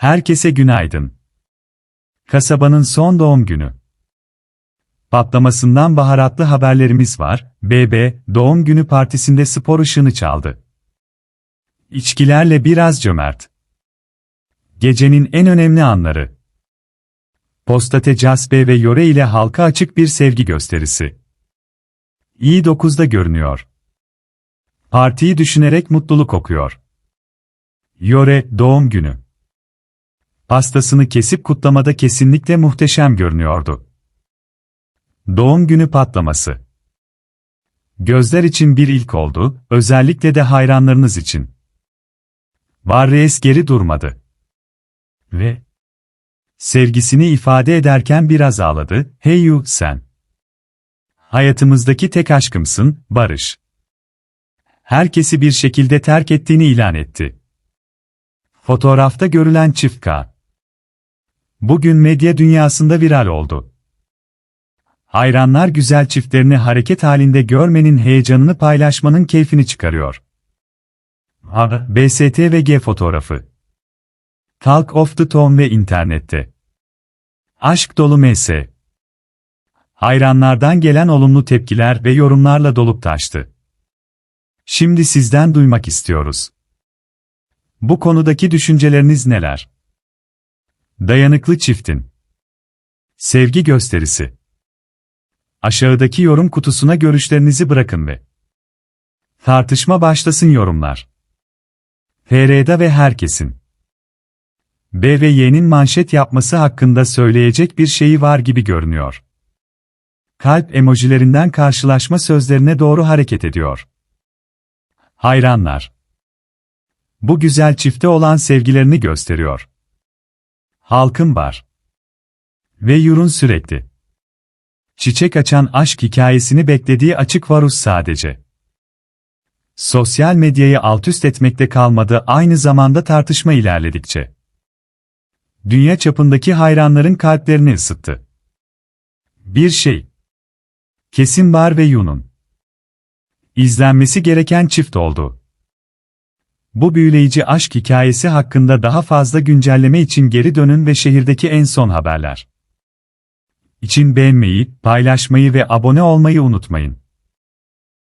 Herkese günaydın. Kasabanın son doğum günü. Patlamasından baharatlı haberlerimiz var. BB, doğum günü partisinde spor ışığını çaldı. İçkilerle biraz cömert. Gecenin en önemli anları. Postate Casbe ve Yore ile halka açık bir sevgi gösterisi. İyi dokuzda görünüyor. Partiyi düşünerek mutluluk okuyor. Yore, doğum günü. Pastasını kesip kutlamada kesinlikle muhteşem görünüyordu. Doğum günü patlaması. Gözler için bir ilk oldu, özellikle de hayranlarınız için. Varres geri durmadı. Ve sevgisini ifade ederken biraz ağladı, hey you, sen. Hayatımızdaki tek aşkımsın, Barış. Herkesi bir şekilde terk ettiğini ilan etti. Fotoğrafta görülen çift K. Bugün medya dünyasında viral oldu. Hayranlar güzel çiftlerini hareket halinde görmenin heyecanını paylaşmanın keyfini çıkarıyor. A, BST ve G fotoğrafı. Talk of the Town ve internette. Aşk dolu MS. Hayranlardan gelen olumlu tepkiler ve yorumlarla dolup taştı. Şimdi sizden duymak istiyoruz. Bu konudaki düşünceleriniz neler? Dayanıklı çiftin. Sevgi gösterisi. Aşağıdaki yorum kutusuna görüşlerinizi bırakın ve tartışma başlasın yorumlar. FR'da ve herkesin B ve Y'nin manşet yapması hakkında söyleyecek bir şeyi var gibi görünüyor. Kalp emojilerinden karşılaşma sözlerine doğru hareket ediyor. Hayranlar. Bu güzel çifte olan sevgilerini gösteriyor. Halkın var. Ve Yurun sürekli. Çiçek açan aşk hikayesini beklediği açık varus sadece. Sosyal medyayı altüst etmekte kalmadı aynı zamanda tartışma ilerledikçe. Dünya çapındaki hayranların kalplerini ısıttı. Bir şey. Kesin Bar ve Yun'un. İzlenmesi gereken çift oldu. Bu büyüleyici aşk hikayesi hakkında daha fazla güncelleme için geri dönün ve şehirdeki en son haberler. için beğenmeyi, paylaşmayı ve abone olmayı unutmayın.